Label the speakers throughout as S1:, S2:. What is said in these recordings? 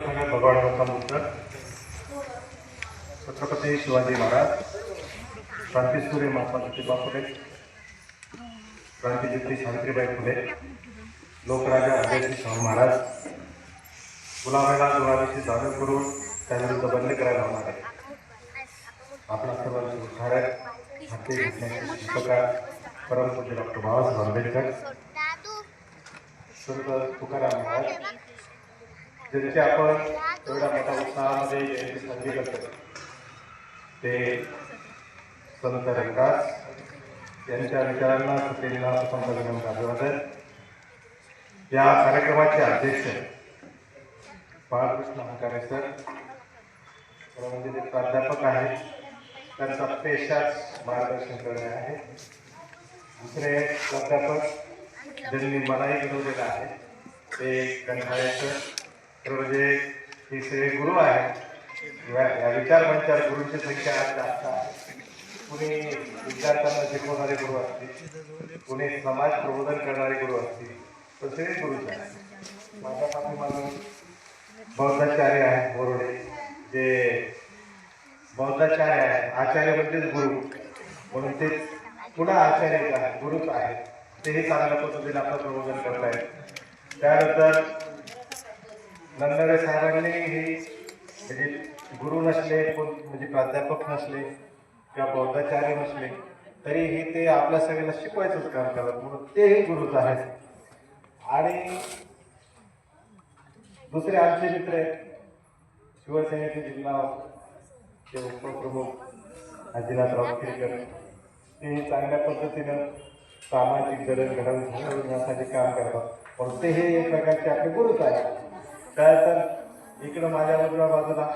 S1: भगवान गौतम बुद्ध छत्रपती शिवाजी महाराज क्रांतीसूर्य महात्मा ज्योतिबा फुले क्रांतीज्योती सावित्रीबाई फुले, लोकराजा अजयसिंह शाहू महाराज गुलामेला गुलामीची जाणीव करून त्याविरुद्ध बंद करायला होणार आहे. आपला सर्वांचे उद्धारक भारतीय घटनेचे शिल्पकार, परमपूज्य डॉक्टर बाबासाहेब आंबेडकर संत तुकाराम महाराज ज्यांची आपण एवढ्या मोठ्या उत्साहामध्ये जयंती साजरी करतो ते संत रंगदास यांच्या विचारांना सत्तेला संपादन अभिवादन या कार्यक्रमाचे अध्यक्ष बाळकृष्ण हंकारे सर म्हणजे ते प्राध्यापक आहेत. त्यांचा पेशाच मार्गदर्शन करणे आहे. दुसरे प्राध्यापक ज्यांनी मलाही घडवलेलं आहे ते कंठाळे सर. तर म्हणजे हे सगळे गुरु आहेत या विचार मंचार गुरुंची संख्या आज जास्त आहे. कुणी विद्यार्थ्यांना शिकवणारे गुरु असतील कुणी समाज प्रबोधन करणारे गुरु असतील तर सगळे गुरुच आहेत. माझ्या पाठीमागून बौद्धाचार्य आहेत बोरडे जे बौद्धाचार्य आहेत. आचार्य म्हणजेच गुरु. म्हणून ते पुन्हा आचार्य आहेत गुरुच आहेत. तेही चांगल्या पद्धतीने आपलं प्रबोधन करतायत. त्यानंतर नंदरे साहेबांनी हे म्हणजे गुरु नसले कोण म्हणजे प्राध्यापक नसले किंवा बौद्धाचार्य नसले तरीही ते आपल्या सगळ्यांना शिकवायचंच काम करतात. म्हणून तेही गुरुच आहेत. आणि दुसरे आमचे मित्र आहेत. शिवसेनेचे जिल्हा ते उपप्रमुख आदिनाथराव खेरकर. ते चांगल्या पद्धतीनं सामाजिक जडणघडण घडवण्यासाठी काम करतात. पण ते हे एक प्रकारचे आपले गुरुच आहेत. काय तर इकडं माझ्या उजव्या बाजूला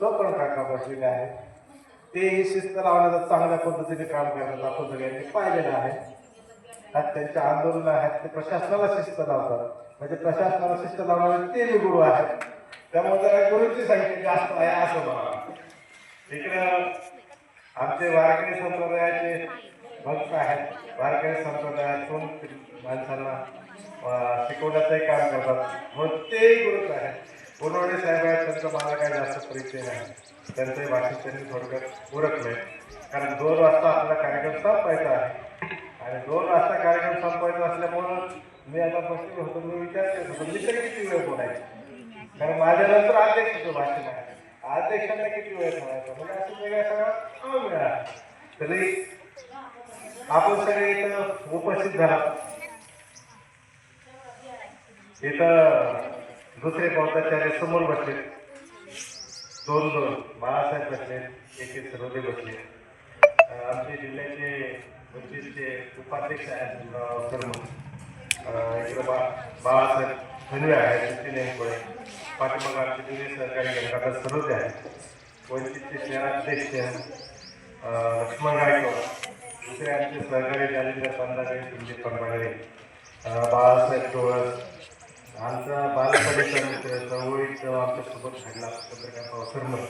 S1: तो पण काका बसलेले आहेत. तेही शिस्त लावण्याचं चांगल्या पद्धतीने काम करतात आपण सगळ्यांनी पाहिलेलं आहे. आज त्यांचे आंदोलन आहेत ते प्रशासनाला शिस्त लावतात. म्हणजे प्रशासनाला शिस्त लावणारे ते बी गुरु आहेत. त्यामुळे जरा गुरुची संख्या जास्त आहे असं मला इकडं आमचे वारकरी संप्रदायाचे भक्त आहेत. वारकरी संप्रदायातून माणसांना शिकवण्याचंही काम करतात. म्हणून तेही गुरुच आहेत उन्होंने साहेब आहेत त्यांचं मला काही जास्त परिचय नाही. त्यांचंही भाषण त्यांनी थोडक्यात उरकलंय. कारण दोन वाजता आपला कार्यक्रम संपायचा आहे. आणि दोन वाजता कार्यक्रम संपवायचा असल्यामुळं मी आता बसलेलो होतो मी विचार करत होतो मी तरी किती वेळ बोलायचं? कारण माझ्यानंतर अध्यक्षाचं भाषण आहे. अध्यक्षांना किती वेळ बोलायचं? म्हणजे असं वेगळ्या सगळा वेळ आहे तरी आपण सगळे इथं उपस्थित झाला. इथं दुसरे बौद्धाचार्य समोर बसले. दोन दोन. बाळासाहेब बसले. एक एक सरोदे बसले. आमचे जिल्ह्याचे वंचितचे उपाध्यक्ष आहेत सर्व इकडं बा बाळासाहेब धनवे आहेत सचिन एनकोळे. पाठीमाग आमचे जुने सहकारी गंगाधर सरोदे आहेत. वंचितचे शहराध्यक्ष लक्ष्मण गायकवाड. दुसरे आमचे सहकारी जालिंदर पंधारे संदीप पंधारे बाळासाहेब टोळस आमचा बालपणीचा मित्र चळवळीत आमच्यासोबत घडला पत्रकार पावसरमल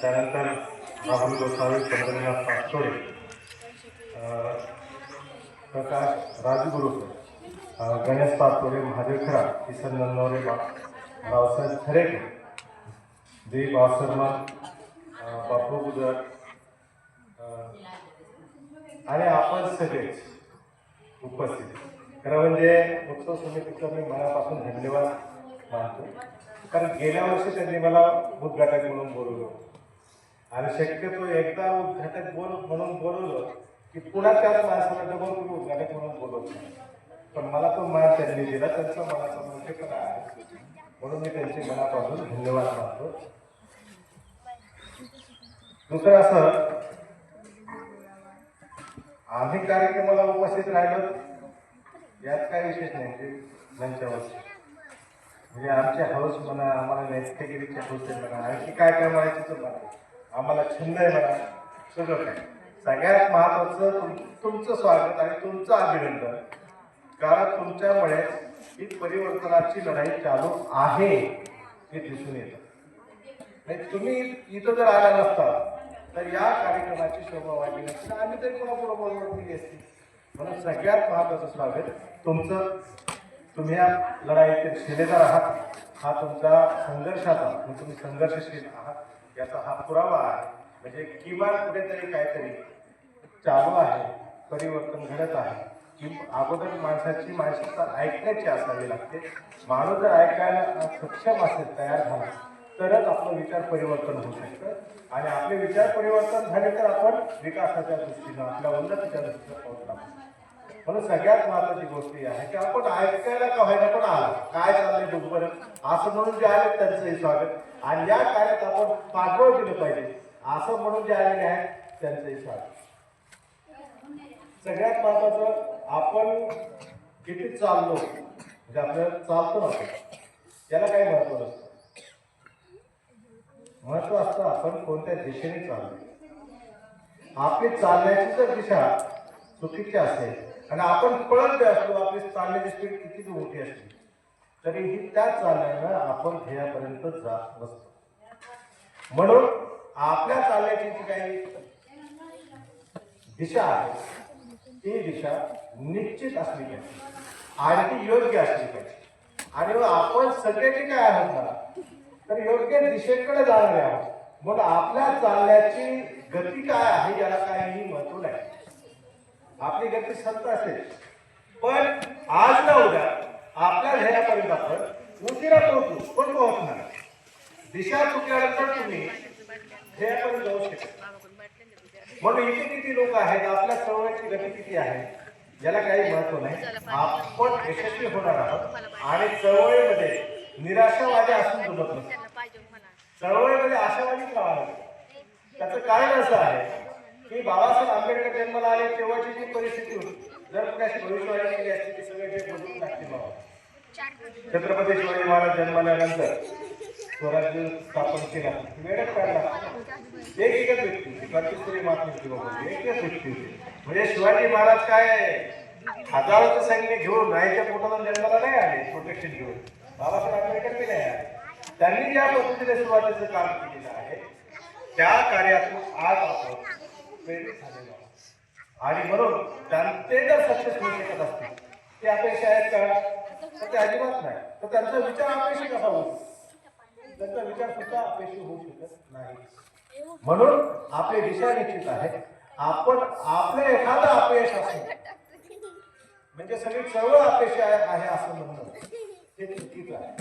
S1: त्यानंतर राहुल गोसावी चंद्रनाथ पाचोळे प्रकाश राजगुरुकर गणेश पाचोडे महादेव खरा किसन नंदोरे बा रावसाहेब खरेकर देव बासरमान बापू गुजर आणि आपण सगळेच उपस्थित. खरं म्हणजे उत्सव समितीचं मी मनापासून धन्यवाद मानतो. कारण गेल्या वर्षी त्यांनी मला उद्घाटक म्हणून बोलवलं. आणि शक्यतो एकदा उद्घाटक बोल म्हणून बोलवलं की पुन्हा त्याच माणसाला डबल तुम्ही उद्घाटक म्हणून बोलवत नाही. पण मला तो मान त्यांनी दिला त्यांचा मनाचा मोठेपणा आहे. म्हणून मी त्यांचे मनापासून धन्यवाद मानतो. दुसरं असं आम्ही कार्यक्रमाला उपस्थित राहिलो. यात काय विशेष नाही म्हणजे ते मंचावर म्हणजे आमच्या हाऊस म्हणा आम्हाला नैतिकगिरीच्या हाऊस आहे म्हणा आणखी काय काय म्हणायचं तर म्हणा. आम्हाला छंद आहे म्हणा सगळं काय. सगळ्यात महत्वाचं तुम तुमचं स्वागत आणि तुमचं अभिनंदन. कारण तुमच्यामुळे ही परिवर्तनाची लढाई चालू आहे हे दिसून येतं. नाही तुम्ही इथं जर आला नसता तर या कार्यक्रमाची शोभा वाढली नसती. आम्ही तरी कोणापुढं बोलवत असती म्हणून सगळ्यात महत्वाचं स्वागत तुमचं तुम्ही या लढाईतील शिलेदार आहात. हा तुमचा संघर्षाचा म्हणजे तुम्ही संघर्षशील आहात. याचा हा पुरावा आहे. म्हणजे किमान कुठेतरी काहीतरी चालू आहे परिवर्तन घडत आहे. की अगोदर माणसाची मानसिकता ऐकण्याची असावी लागते. माणूस जर ऐकायला सक्षम असेल तयार झाला तरच आपलं विचार परिवर्तन होऊ शकतं. आणि आपले विचार परिवर्तन झाले तर आपण विकासाच्या दृष्टीनं आपल्या उन्नतीच्या दृष्टीनं पाऊल टाकू म्हणून सगळ्यात महत्वाची गोष्ट ही आहे की आपण ऐकायला का व्हायला पण आला? काय चाललंय दुखभर? असं म्हणून जे आले त्यांचंही स्वागत. आणि या कार्यात आपण पाठबळ दिलं पाहिजे. असं म्हणून जे आलेले आहेत त्यांचंही स्वागत. सगळ्यात महत्वाचं आपण किती चाललो म्हणजे आपल्याला चालतो ना आपण त्याला काही महत्त्व नसतं. महत्त्व असतं आपण कोणत्या दिशेने चाललो आपली चालण्याची जर दिशा चुकीची असेल आणि आपण पळत बी असलो आपली चालण्याची स्पीड किती मोठी असली तरीही त्या चालण्यानं आपण ध्येयापर्यंत जात नसतो म्हणून आपल्या चालण्याची जी काही दिशा आहे ती दिशा निश्चित असली पाहिजे. आणि ती योग्य असली पाहिजे. आणि मग आपण सगळे जे काय आहोत ना तर योग्य दिशेकडे जाणारे आहोत मग आपल्या चालण्याची गती काय आहे याला काही महत्त्व नाही. आपली गती संत असेल. पण आज ना उद्या आपल्या ध्येयापर्यंत आपण उशिरा पोहोचू पण पोहोचणार दिशा चुकल्यानंतर तुम्ही ध्येयापर्यंत जाऊ शकता म्हणून इथे किती लोक आहेत आपल्या चळवळीची गती किती आहे याला काही महत्त्व नाही. आपण यशस्वी होणार आहोत आणि चळवळीमध्ये निराशावादी असून जमत नाही चळवळीमध्ये आशावादी का त्याचं कारण असं आहे की बाबासाहेब आंबेडकर जन्माला आले तेव्हाची जी परिस्थिती होती जर कुणाशी भविष्यवाणी केली असती ती सगळे जे बदलून टाकते बाबा. छत्रपती शिवाजी महाराज जन्माल्यानंतर स्वराज्य स्थापन केला. वेळच काढला. एक एकच व्यक्ती होती. प्रतिस्त्री मात्र होती बाबा. एकच व्यक्ती होती. म्हणजे शिवाजी महाराज काय हजारोचं सैन्य घेऊन नाहीच्या पोटाला जन्माला नाही आले प्रोटेक्शन घेऊन. बाबासाहेब आंबेडकर केले नाही त्यांनी ज्या पद्धतीने सुरुवातीचं काम केलेलं आहे त्या कार्यातून आज आपण प्रेरित झालेलो आहोत. आणि म्हणून त्यांचे जर सक्सेस होऊ शकत असतील ते अपेक्षा आहेत का? तर ते अजिबात नाही. तर त्यांचा विचार अपेक्षित कसा होतो त्यांचा विचार सुद्धा अपेक्षित होऊ शकत नाही. म्हणून आपली दिशा निश्चित आहे. आपण आपलं एखादं अपयश असेल म्हणजे सगळी चळवळ अपेक्षा आहे असं म्हणणं. हे चुकीचं आहे.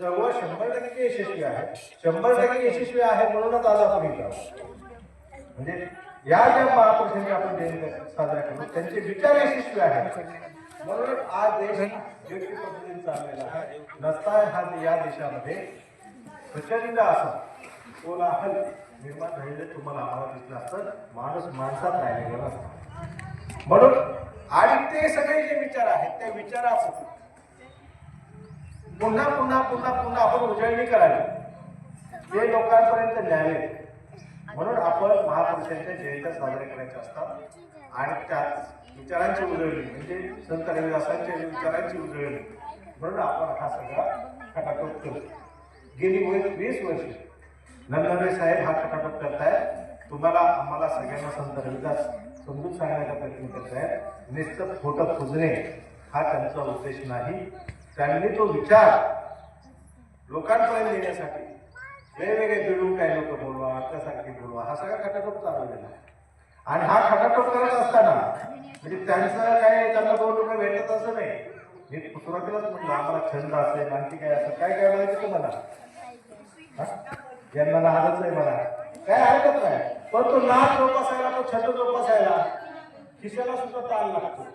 S1: जवळ शंभर टक्के यशस्वी आहे. शंभर टक्के यशस्वी आहे म्हणूनच आज आपण इथं म्हणजे या ज्या महापुरुषांनी आपण जयंती साजरा करतो त्यांचे विचार यशस्वी आहेत. म्हणूनच आज देश योग्य पद्धतीने चाललेला आहे. नसता हा या देशामध्ये प्रचंड असा कोलाहल निर्माण झालेलं तुम्हाला आम्हाला दिसलं असतं. माणूस माणसात राहिलेला नसतो. म्हणून आणि ते सगळे जे विचार आहेत त्या विचाराचं पुन्हा पुन्हा पुन्हा पुन्हा आपण उजळणी करावी. ते लोकांपर्यंत न्यावे. म्हणून आपण महापुरुषांच्या जयंत्या साजऱ्या करायच्या असतात. आणि त्यात विचारांची उजळणी म्हणजे संत रविदासांच्या विचारांची उजळणी. म्हणून आपण हा सगळा खटाटोप करतो गेली मुळे वीस वर्ष. नंदनवे साहेब हा खटाटोप करतायत. तुम्हाला आम्हाला सगळ्यांना संत रविदास समजून सांगण्याचा प्रयत्न करतायत. नुसतं खोटं पुजणे हा त्यांचा उद्देश नाही. त्यांनी तो विचार लोकांपर्यंत नेण्यासाठी वेगवेगळे बिडून काही लोक बोलवा त्यासारखे बोलवा हा सगळा खटाटोप चालवलेला आहे आणि हा खटाटोप करत असताना म्हणजे त्यांचं काय त्यांना दोन रुपये भेटत असं नाही. मी सुरुवातीलाच म्हटलं आम्हाला छंद असेल आणखी काय असेल काय काय म्हणायचं तुम्हाला जन्माला आजच नाही मला काय हरकत नाही. पण तो नाच जोपासायला तो छंद जोपासायला खिशाला सुद्धा ताण लागतो.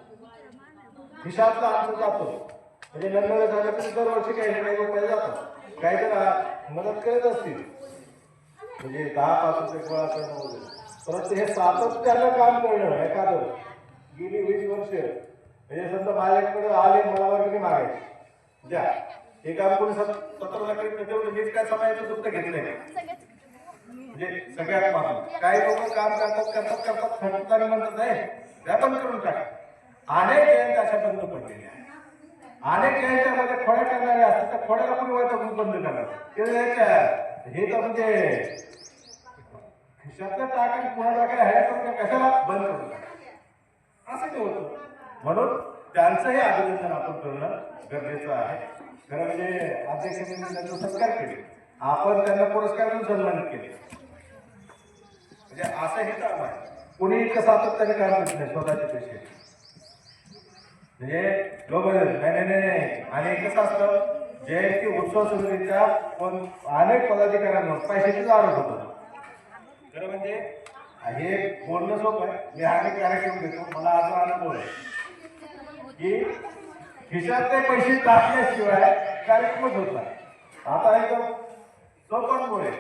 S1: खिशातला आमचं जातो. म्हणजे लग्न झालं की दरवर्षी काही ना काही रुपये जातात काही जण मदत करत असतील. म्हणजे दहा पाच रुपये गोळा करणं वगैरे. परंतु हे सातत्यानं काम करणं एखादं गेली वीस वर्ष. म्हणजे समजा माझ्याकडे आले मला वगैरे मागायचे. द्या. हे काम कोणी सतरा करीत तेवढं मीच काय समाजाचं घेतलं नाही. म्हणजे सगळ्यात महत्त्वाचं. काही लोक काम करतात करतात करतात खंडताना म्हणतात नाही त्या करून टाका. अनेक जयंत अशा बंद पडलेल्या अनेक याच्यामध्ये खोड्या करणारे असतात त्या खोड्याला कोणी वाटत बंद करणार. ते हे तर म्हणजे खिशातलं टाका पुन्हा टाकायला ह्या तर म्हणजे कशाला बंद करून असं ते होतं. म्हणून त्यांचंही अभिनंदन आपण करणं गरजेचं आहे. खरं म्हणजे अध्यक्षांनी त्यांचा सत्कार केले. आपण त्यांना पुरस्कार देऊन सन्मानित केले. म्हणजे असं हे काम आहे. कोणी इतकं सातत्याने काम करत नाही स्वतःचे पैसे. म्हणजे लोक नाही नाही नाही नाही. आणि कसं असतं जयंती उत्सव समितीच्या पण अनेक पदाधिकाऱ्यांवर पैशाचीच आरोप होतो खरं म्हणजे हे बोलणं सोपं आहे. मी अनेक कार्यक्रम घेतो मला आज अनुभव आहे की खिशातले पैसे टाकल्याशिवाय कार्यक्रमच होत नाही. आता एकदम सोपनमुळे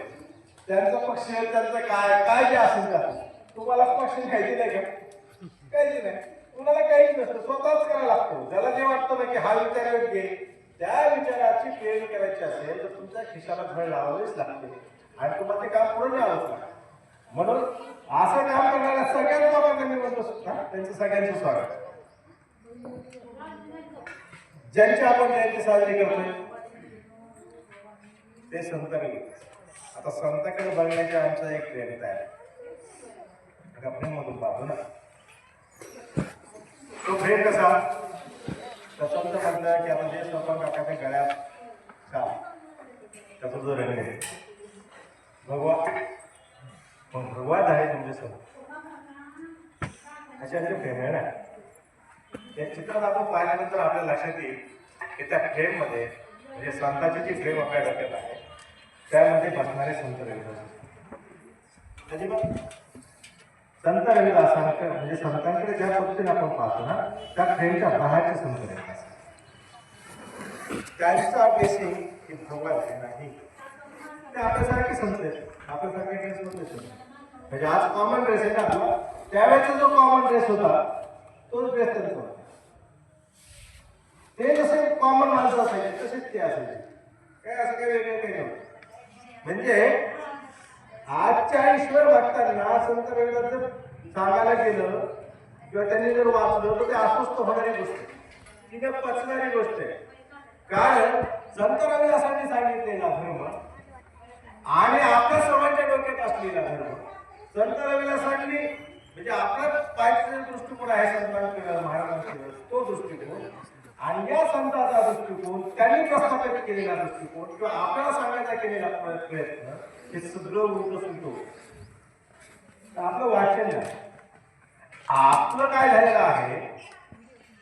S1: त्यांचा पक्ष त्यांचं काय काय जे असेल का तुम्हाला पक्ष घ्यायचे नाही का? काहीच नाही. कुणाला काहीच नसतं स्वतःच करायला लागतो. ज्याला जे वाटतं ना की हा विचार योग्य त्या विचाराची पेरणी करायची असेल तर तुमच्या खिशाला झळ लावावीच लागते. आणि तुम्हाला ते काम पूर्ण न्यावंच लागतं. म्हणून असं काम करणाऱ्या सगळ्याच लोकांना मी म्हणतो सुद्धा त्यांचं सगळ्यांचं स्वागत. ज्यांची आपण जयंती साजरी करतोय ते संत आता संताकडे बघण्याची आमचा एक प्रेरित आहे. आपण प्रेममधून पाहतो ना तो प्रेम कसा? तर संत की आपण जे स्वतः काकाच्या गळ्यात का त्याचा जो रंग आहे. भगवा हो, मग भगवान आहे तुमचे अशा असे फ्रेम प्रेम आहे ना. या चित्रात आपण पाहिल्यानंतर आपल्या लक्षात येईल की त्या फ्रेममध्ये म्हणजे संताची जी फ्रेम आपल्या डोक्यात आहे त्यामध्ये बसणारे संत रविदास. अजिबात. संत रविदासांकडे म्हणजे संतांकडे ज्या पद्धतीने आपण पाहतो ना त्या फ्रेमच्या बाहेरचे संत रविदास त्यांचा बेसिंग हे भगवान नाही. ते आपल्यासारखे संत आहेत. आपल्यासारखे ड्रेस मध्ये संत म्हणजे आज कॉमन ड्रेस आहे ना आपला. त्यावेळेचा जो कॉमन ड्रेस होता तोच ड्रेस त्यांचा होता. ते जसे कॉमन माणसं असायचे तसेच ते असायचे. काय असं काही वेगळं काही नव्हतं. म्हणजे आजच्या ईश्वर भक्तांना संत रविदास जर सांगायला गेलं किंवा त्यांनी जर वाचलं तर ते अस्वस्थ होणारी गोष्ट आहे. ती काय पचणारी गोष्ट आहे. कारण संत रविदासांनी सांगितलेला धर्म आणि आपल्या सर्वांच्या डोक्यात असलेला धर्म. संत रविदासांनी म्हणजे आपला पाहिजे दृष्टिकोन आहे संतांकडे महाराजांकडे तो दृष्टिकोन. आणि या संतांचा दृष्टिकोन त्यांनी प्रस्थापित केलेला दृष्टिकोन किंवा आपल्याला सांगायचा केलेला प्रयत्न हे सगळं उलट तर आपलं वाचन आपलं काय झालेलं आहे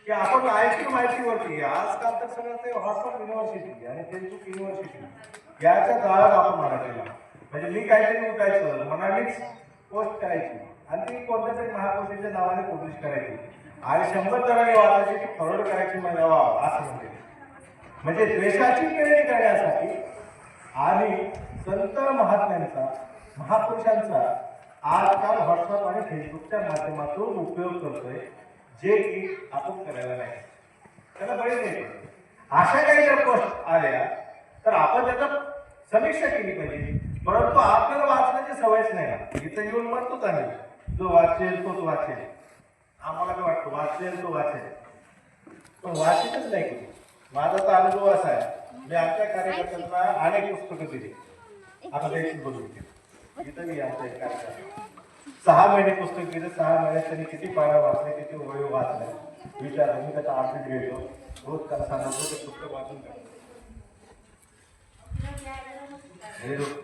S1: की आपण आयटी माहितीवरती आजकाल तर सगळं ते व्हॉट्सअप युनिव्हर्सिटी आणि फेसबुक युनिव्हर्सिटी याच्या जाळ्यात आपण मराठीला म्हणजे मी काहीतरी उठायचं मनालीच पोस्ट करायची आणि ती कोणत्या तरी महापुरुषाच्या नावाने पब्लिश करायची. आणि शंभर जणांनी वादाची ती फॉरवर्ड करायची मला वा असं म्हणते. म्हणजे द्वेषाची प्रेरणी करण्यासाठी आणि संत महात्म्यांचा महापुरुषांचा आजकाल व्हॉट्सअप आणि फेसबुकच्या माध्यमातून उपयोग करतोय जे की आपण करायला नाही. त्याला बळी नाही अशा काही जर पोस्ट आल्या तर आपण त्याचा समीक्षा केली पाहिजे. परंतु आपल्याला वाचण्याची सवयच नाही इथं येऊन म्हणतोच आम्ही जो वाचेल तोच वाचेल. आम्हाला काय वाटतं वाचेल तो वाचेल? पण वाचितच नाही कोणी. माझा तर अनुभव असा आहे मी आमच्या कार्यकर्त्यांना अनेक पुस्तकं दिली. आता द्यायची बोलू इथं मी आमच्या एक कार्यक्रम सहा महिने पुस्तक दिलं सहा महिन्यात त्यांनी किती पानं वाचले किती वय वाचले? विचारलं मी त्याचा अपडेट घेतो रोज त्याला सांगतो ते पुस्तक वाचून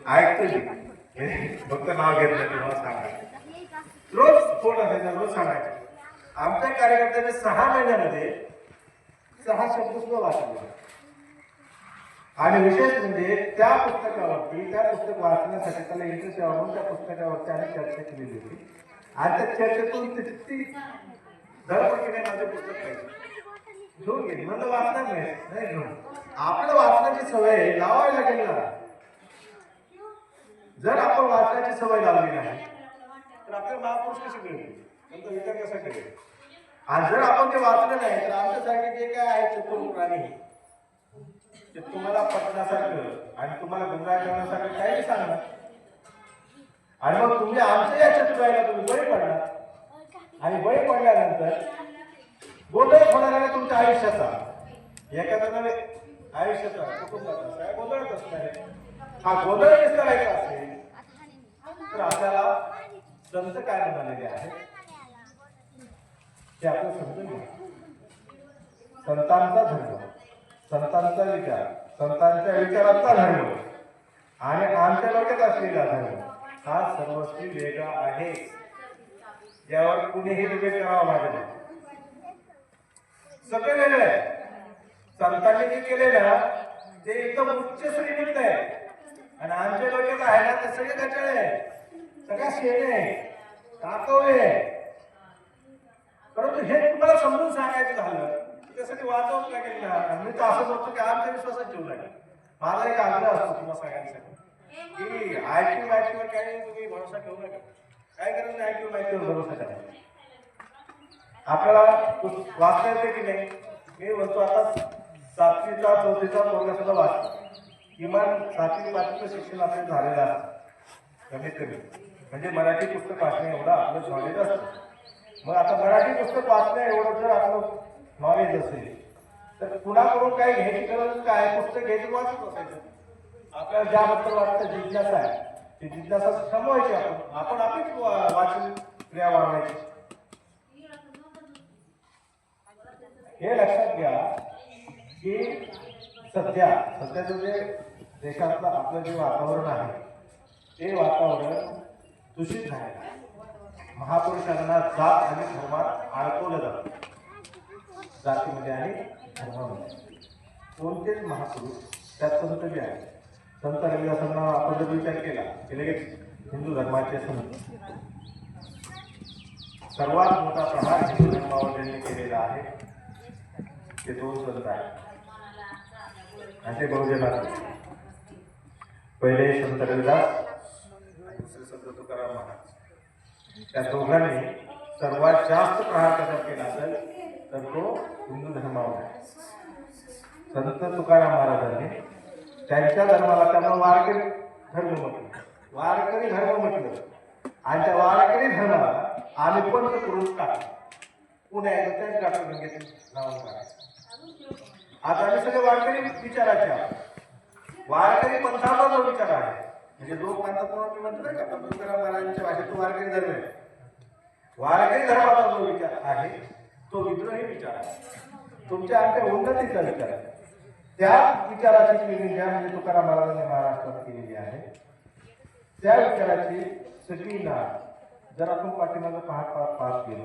S1: ऐकतो मी फक्त नाव घेत नाही तेव्हा सांगायचं रोज फोन असायचा रोज सांगायचं. आमच्या कार्यकर्त्यांनी सहा महिन्यामध्ये सहा शब्द सुद्धा वाचले. आणि विशेष म्हणजे त्या पुस्तकावरती त्या पुस्तक वाचण्यासाठी त्याला इंटरेस्ट यावा म्हणून त्या पुस्तकावरती आम्ही चर्चा केलेली होती. आणि त्या चर्चेतून तितकी ती धडपडकीने पुस्तक पाहिजे. घेऊन गेली. म्हणलं वाचणार नाही. नाही घेऊन. आपल्याला वाचण्याची सवय लावावी लागेल ना. जर आपण वाचण्याची सवय लावली नाही तर आपले महापुरुष कसे मिळतील? आणि जर आपण ते वाचलं नाही तर आमच्यासाठी जे काय आहे चतुर प्राणी ते तुम्हाला पटण्यासारखं आणि तुम्हाला गुमराह करण्यासारखं काही सांगणार. आणि मग तुम्ही आमच्या या चतुराईला तुम्ही बळी पडणार आणि बळी पडल्यानंतर गोंधळ होणार आहे तुमच्या आयुष्याचा. एखादा नव्हे आयुष्याचा कुटुंबाचा गोंधळच असणार. आहे हा गोंधळ विस्तारायचा असेल तर आपल्याला संत काय म्हणालेले आहे? ते आपल्याला समजून घ्या. संतांचा धर्म संतांचा विचार संतांच्या विचारांचा धर्म. आणि आमच्या डोक्यात असलेला धर्म हा सर्वस्वी वेगळा आहे. यावर कुणीही डिबेट करावा लागेल सगळे वेगळं आहे संतांनी जे केलेलं ते एकदम उच्च श्रीमंत आहे. आणि आमच्या डोक्यात आहे ना ते सगळे कचळे आहे सगळ्या शेणे आहे काकवे आहे परंतु हे तुम्हाला समजून सांगायचं झालं त्यासाठी वाचवत लागेल ना मी तर असं बोलतो की आमच्या विश्वासात ठेवू लागेल माझा एक आग्रह असतो तुम्हाला सांगायसाठी की आय आयटी माहितीवर काही तुम्ही भरोसा ठेवू नका. काय गरज नाही आयटी माहितीवर भरोसा करायचा आपल्याला वाचता येते की नाही? मी म्हणतो आता सातवीचा चौथीचा पोरगा सुद्धा वाचतो. किमान सातवी पाचवीचं शिक्षण आपल्याला झालेलं असतं. कमीत कमी. म्हणजे मराठी पुस्तक वाचणे एवढा आपलं झालेलं असतं. मग आता मराठी पुस्तक वाचण्या एवढं जर आपलं नॉलेज असेल तर कुणाकडून काही घ्यायची गरज काय पुस्तक घ्यायची वाचत असायचं आपल्याला ज्याबद्दल वाटतं जिज्ञासा आहे. ती जिज्ञासा थांबवायची आपण. आपण आपलीच वा- वाचन क्रिया वाढवायची. हे लक्षात घ्या की सध्या सध्याचं जे म्हणजे देशातलं आपलं जे वातावरण आहे ते वातावरण दूषित झालं महापुरुषांना जात आणि धर्मात अडकवलं जातं. जातीमध्ये आणि धर्मामध्ये. कोणतेच महापुरुष त्यात संत जे आहे संत रविदासांना आपण जर विचार केला की लगेच हिंदू धर्माचे संत. सर्वात मोठा प्रहार हिंदू धर्मावर त्यांनी केलेला आहे ते दोन संत आहेत. असे ते बहुजनात पहिले संत रविदास आणि दुसरे संत तुकाराम महाराज. त्या दोघांनी सर्वात जास्त प्रहार कसा केला असेल तर तो हिंदू धर्मावर आहे. संत तुकाराम महाराजांनी त्यांच्या धर्माला त्यांना वारकरी धर्म म्हटलं. वारकरी धर्म म्हटलं. आणि त्या वारकरी धर्माला आम्ही पंत करून टाकलं पुण्याचं त्याच डॉक्टर घेतलं. नाव काढायचं आता आम्ही सगळे वारकरी विचाराचे आहोत. वारकरी पंथाचा जो विचार आहे. म्हणजे लोक म्हणतात म्हणून मी म्हणतो नाही का पण महाराजांच्या भाषेत तो वारकरी धर्म आहे. वारकरी धर्माचा जो विचार आहे तो विद्रोही विचार आहे. तुमच्या आमच्या उन्नतीचा विचार आहे. त्या विचाराची पिढी ज्या म्हणजे तुकाराम महाराजांनी महाराष्ट्रात केलेली आहे. त्या विचाराची सगळी नाळ जर आपण पाठीमागं पाहत पाहत पाहत गेलो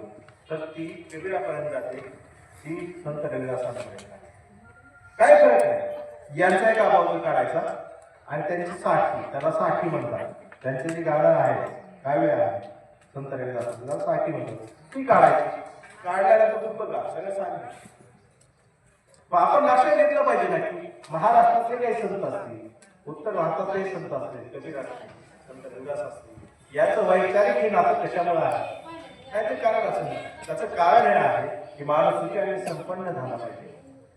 S1: तर ती वेगळ्यापर्यंत जाते. ती संत रविदासांपर्यंत काय फरक आहे? यांचा एक अभाव काढायचा. आणि त्यांची साखी त्याला साखी म्हणतात. त्यांचे जी गाडा आहे काव्य आहे? संत त्याला साखी म्हणतात. ती काढायची. काढल्यानंतर दुःख का सगळं सांगितलं आपण लक्षात घेतलं पाहिजे ना की महाराष्ट्रातले काही संत असतील उत्तर भारतातले संत असतील कसे संत रविदास असतील. याचं वैचारिक हे नातं कशामुळे आहे काय ते कारण असं त्याचं कारण हे आहे की माणूस सुखी संपन्न झाला पाहिजे.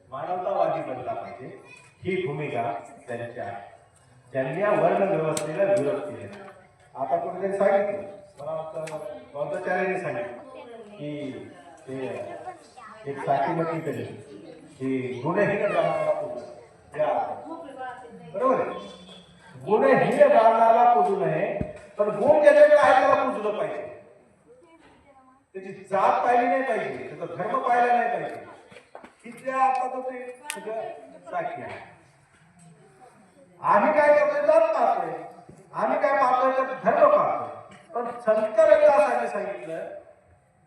S1: मानवतावादी बनला पाहिजे. ही भूमिका त्यांची आहे. ज्यांनी या वर्णव्यवस्थेला विरोध केला आता कोणीतरी सांगितलं. मला वाटतं बौद्धाचार्यांनी सांगितलं की ते एक साठी बघितली तरी की गुन्हेहीन ब्राह्मणाला पूजू बरोबर आहे? गुणहीन ब्राह्मणाला पूजू नये पण गुण ज्याच्याकडे आहे त्याला पूजलं पाहिजे. त्याची जात पाहिली नाही पाहिजे. त्याचा धर्म पाहिला नाही पाहिजे. तिथल्या आता तो ते सगळं साक्षी आहे. आम्ही काय करतोय? जात पाहतोय आम्ही काय पाहतोय तर धर्म पाहतोय पण संत रविदासाने सांगितलं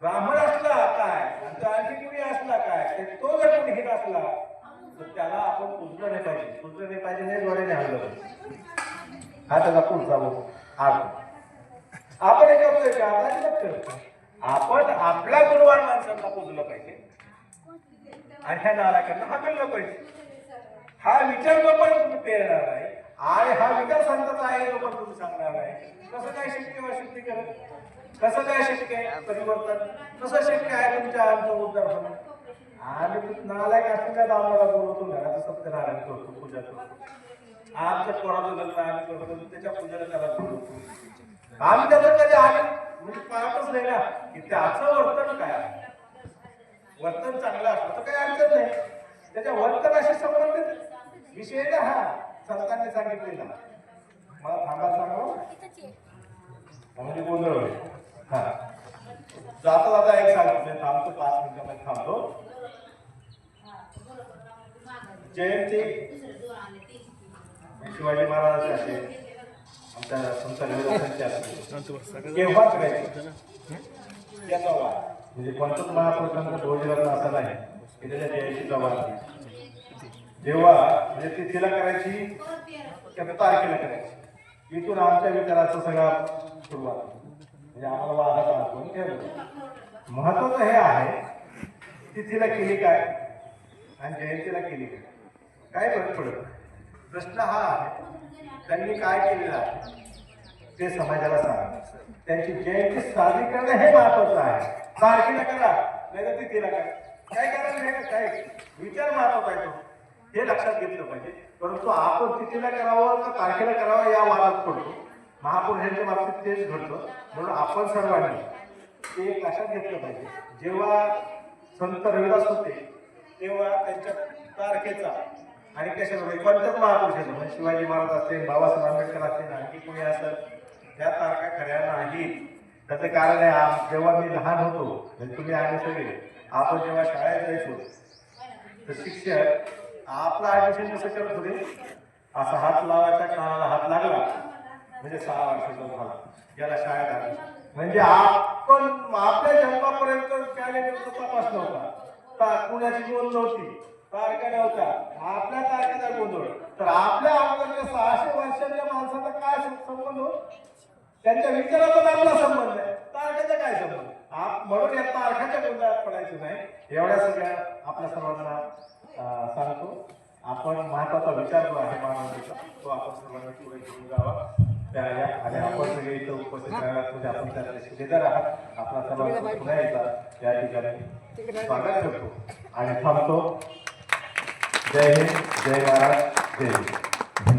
S1: ब्राह्मण असला काय? आणि तो आणखी कुणी असला काय? ते तो जर कोणी हित असला तर त्याला आपण पुजलं नाही पाहिजे. पुजलं नाही पाहिजे नाही जोड्याने हल्लं पाहिजे. हा त्याचा पुढचा भाग. अर्थ आपण हे करतोय का? आता करतो आपण आपल्या गुणवान माणसांना पुजलं पाहिजे. आणि ह्या नालायकांना हाकललं पाहिजे. हा विचार जो पण तुम्ही पेरणार आहे. आणि हा विचार सांगताचा आहे जो तुम्ही सांगणार आहे. कसं काय शक्य आहे शुद्धीकरण कसं काय शक्य आहे परिवर्तन? कसं शक्य आहे तुमच्या आमचं उद्धार होणं आम्ही तू नालायक असं काय आम्हाला बोलवतो घराचं सत्यनारायण करतो पूजा करतो. आमच्या पोराचं लग्न आम्ही करतो त्याच्या पूजेला त्याला बोलवतो. आम्ही त्याचं कधी आम्ही म्हणजे पाहतच नाही ना की त्याचं वर्तन काय आहे? वर्तन चांगलं असलं तर काही अडचण नाही. त्याच्या वर्तनाशी संबंधित विषय हा संतांनी सांगितलेला. मला थांबा सांगा? म्हणजे गोंधळ हा. जाता जाता एक सांगतो मी थांबतो पाच मिनिटामध्ये थांबतो. जयंती. शिवाजी महाराजांचे आमच्या संत रविदासांचे करायचे? त्याचा वाद म्हणजे कोणताच महापुरुषांचा ध्वजरत्न असा नाही. की त्याच्या जयंतीचा वाद. जेव्हा म्हणजे तिथीला करायची त्या तारखेला करायची. इथून आमच्या विचाराचं सगळा सुरुवात. म्हणजे आम्हाला वादात आणतो ठेवलं. महत्वाचं हे आहे तिथीला केली काय? आणि जयंतीला केली काय? काय फरक पडत? प्रश्न हा आहे त्यांनी काय केलेलं आहे? ते समाजाला सांगा त्यांची जयंती साजरी करणं हे महत्वाचं आहे. तारखेला करा नाही तर तिथीला करा. काय करायला नाही का काय? विचार महत्त्वाचा आहे तो. हे लक्षात घेतलं पाहिजे. परंतु आपण तिथीला करावं का तारखेला करावं या वादात पडतो. महापुरुषांच्या बाबतीत तेच घडतं. म्हणून आपण सर्वांनी ते एक लक्षात घेतलं पाहिजे. जेव्हा संत रविदास होते तेव्हा त्यांच्या तारखेचा आणि कशाचा म्हणजे कोणत्याच महापुरुषाचं म्हणजे शिवाजी महाराज असतील बाबासाहेब आंबेडकर असतील आणखी कोणी असेल त्या तारखा खऱ्या नाहीत. त्याचं कारण आहे जेव्हा मी लहान होतो म्हणजे तुम्ही आम्ही सगळे आपण जेव्हा शाळेत जायचो तर शिक्षक आपलं ऍडमिशन कसं करत होते. असा हात लावायचा कानाला हात लागला. म्हणजे सहा वर्षाचा झाला. याला शाळेत आली. म्हणजे आपण आपल्या जन्मापर्यंत कॅलेंडरचा तपास नव्हता. कुणाची गोंद नव्हती तारखा नव्हत्या आपल्या तारखेचा गोंधळ. तर आपल्या अगोदरच्या सहाशे वर्षाच्या माणसाचा काय संबंध हो? त्यांच्या विचाराचा आपला संबंध आहे. तारखेचा काय संबंध? आप म्हणून या तारखाच्या गोंधळात पडायचं नाही. एवढ्या सगळ्या आपल्या सर्वांना सांगतो आपण महत्त्वाचा विचार जो आहे मानवतेचा तो आपण सर्वांना पुढे घेऊन जावा. त्या आणि आपण सगळे इथं उपस्थित राहिला म्हणजे आपण त्यातले शेजार आहात आपला सर्वांचा पुन्हा एकदा या ठिकाणी स्वागत करतो. आणि थांबतो. जय हिंद जय महाराज जय हिंद.